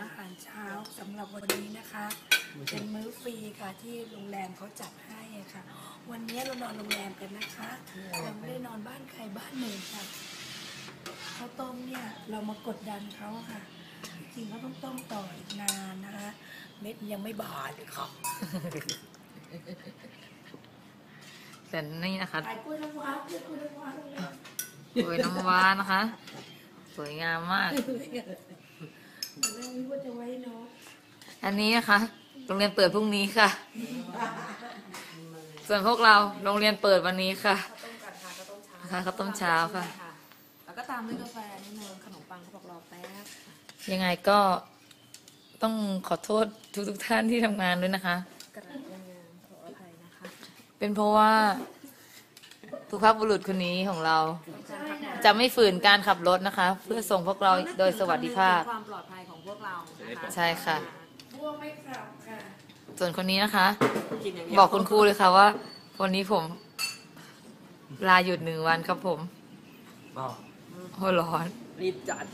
อาหารเช้าสำหรับวันนี้นะคะ เป็นมื้อฟรีค่ะที่โรงแรมเขาจัดให้อะค่ะ วันนี้เรานอนโรงแรมกันนะคะเราไม่ได้นอนบ้านใครบ้านหนึ่งค่ะข้าวต้มเนี่ยเรามากดดันเขาอะค่ะ จริงๆเขาต้องต้มต่ออีกนานนะคะ เม็ดยังไม่บาดเลยค่ะแต่นี่นะคะขายกล้วยน้ำว้าเกล้วยน้ำว้า โรงแรมสวยน้ำว้านะคะ สวยงามมากตอนแรกนึกว่าจะไว้เนาะอันนี้นะคะโรงเรียนเปิดพรุ่งนี้ค่ะ ส่วนพวกเราโรงเรียนเปิดวันนี้ค่ะต้มกันค่ะข้าวต้มเช้าค่ะข้าวต้มเช้าค่ะ แล้วก็ตามด้วยกาแฟนิดนึงขนมปังเขาบอกรอแป๊บยังไงก็ต้องขอโทษทุกทุกๆท่านที่ทำงานด้วยนะคะ กระดาษยังงานขออภัยนะคะ เป็นเพราะว่าสุภาพบุรุษคนนี้ของเรา จะไม่ฝืนการขับรถนะคะ เพื่อส่งพวกเราโดยสวัสดิภาพ ความปลอดภัยของพวกเรานะคะใช่ค่ะ พวกไม่กลับค่ะส่วนคนนี้นะคะ กินอย่างเดียวบอกคุณครูเลยค่ะว่า วันนี้ผม ลาหยุดหนึ่งวันครับผมบอกโอ้ร้อน รีบจัด